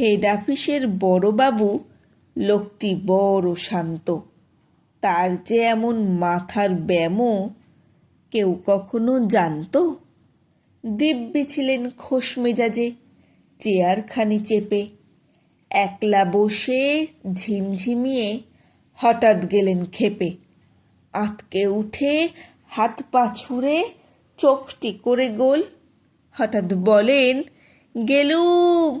Head অফিসের বড়বাবু লোকটি বড় শান্ত। তার যে এমন মাথার ব্যামো কেউ কখনো জানতো? দিব্যি ছিলেন খোশ মেজাজে, চেয়ারখানি চেপে। একলা বসে ঝিমঝিমিয়ে হঠাৎ গেলেন খেপে। আতকে উঠে হাত পা ছুঁড়ে চোখটি করে গোল। হঠাৎ বলেন, গেলুম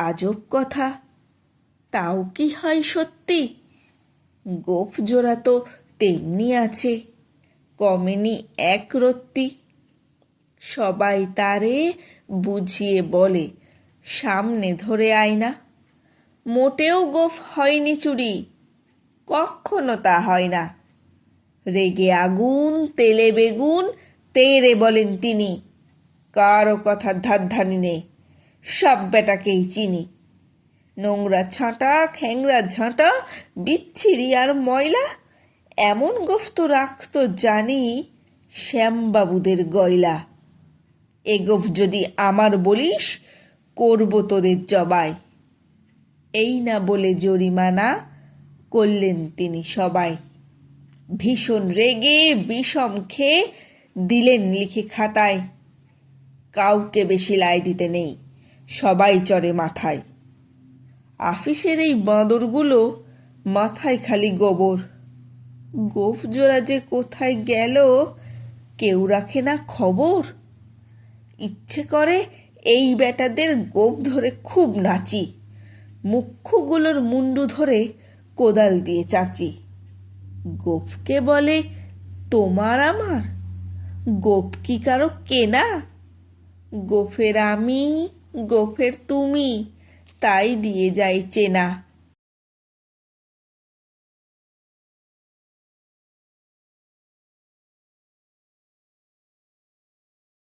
আজব কথা। তাও কি হয় সত্যি? গোফ জোড়া তো তেমনি আছে, কমেনি এক রত্তি। সবাই তারে বুঝিয়ে বলে, সামনে ধরে আয় না মোটেও গোফ হয়নি চুরি, কখনো তা হয় না। রেগে আগুন, তেলে বেগুন, তেরে বলেন তিনি, কারও কথা ধারধানি নেই। সব বেটাকেই চিনি। নোংরা ছাঁটা খ্যাংরা ঝাঁটা, বিচ্ছিরি আর ময়লা, এমন গোফত রাখতো জানি শ্যামবাবুদের গয়লা। এ গোফ যদি আমার বলিস, করব তোদের জবাই। এই না বলে জরিমানা করলেন তিনি সবাই। ভীষণ রেগে বিষম খেয়ে দিলেন লিখে খাতায়, কাউকে বেশি লাই দিতে নেই। সবাই চড়ে মাথায়। আফিসের এই বাঁদরগুলো মাথায় খালি গোবর। গোফ জোড়া যে কোথায় গেল, কেউ রাখে না খবর। ইচ্ছে করে এই বেটাদের গোপ ধরে খুব নাচি। মুখ্যগুলোর মুন্ডু ধরে কোদাল দিয়ে চাচি। গোপকে বলে, তোমার আমার? গোপ কি কারও কেনা? গোফের আমি গোফের তুমি তাই দিয়ে যাই চেনা